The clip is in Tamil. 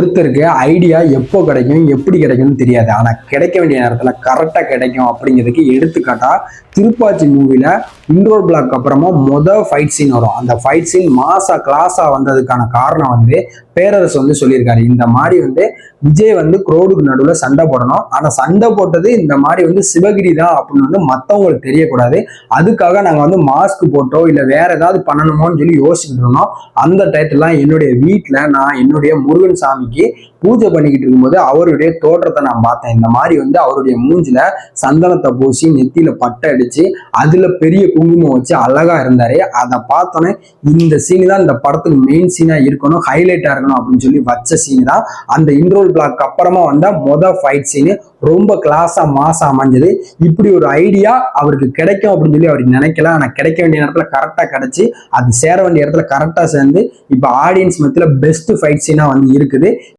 ஒருத்தருக்கு ஐடியா எப்போ கிடைக்கும் எப்படி கிடைக்கும்னு தெரியாது. ஆனால் கிடைக்க வேண்டிய நேரத்தில் கரெக்டாக கிடைக்கும் அப்படிங்கிறதுக்கு எடுத்துக்காட்டா திருப்பாச்சி மூவியில் இன்டோர் பிளாக் அப்புறமா மொதல் ஃபைட் சீன் வரும். அந்த ஃபைட் சீன் மாசா கிளாஸாக வந்ததுக்கான காரணம் வந்து பேரரசு வந்து சொல்லியிருக்காரு. இந்த மாதிரி வந்து விஜய் வந்து குரோடுக்கு நடுவில் சண்டை போடணும். ஆனால் சண்டை போட்டது இந்த மாதிரி வந்து சிவகிரி தான் அப்படின்னு வந்து மற்றவங்களுக்கு தெரியக்கூடாது. அதுக்காக நாங்கள் வந்து மாஸ்க் போட்டோ இல்லை வேற ஏதாவது பண்ணணுமோன்னு சொல்லி யோசிச்சுட்டு இருந்தோம். அந்த டயத்துலாம் என்னுடைய வீட்டில் நான் என்னுடைய முருகன் சாமிக்கு பூஜை பண்ணிக்கிட்டு இருக்கும்போது அவருடைய தோற்றத்தை நான் பார்த்தேன். இந்த மாதிரி வந்து அவருடைய மூஞ்சில சந்தனத்தை பூசி நெத்தியில பட்டை அடிச்சு அதுல பெரிய குங்குமம் வச்சு அழகா இருந்தாரு. அதை பார்த்தோன்னே இந்த சீன் தான் இந்த படத்துக்கு மெயின் சீனா இருக்கணும் ஹைலைட்டா இருக்கணும் அப்படின்னு சொல்லி வச்ச சீன் தான் அந்த இன்ட்ரோல் பிளாக் அப்புறமா வந்த மொத ஃபைட் சீனு ரொம்ப கிளாஸா மாசா அமைஞ்சது. இப்படி ஒரு ஐடியா அவருக்கு கிடைக்கும் அப்படின்னு சொல்லி அவர் நினைக்கல. ஆனா கிடைக்க வேண்டிய நேரத்துல கரெக்டா கிடைச்சு அது சேர வேண்டிய இடத்துல கரெக்டா சேர்ந்து இப்ப ஆடியன்ஸ் மத்தியில பெஸ்ட் ஃபைட் சீனா வந்து இருக்குது.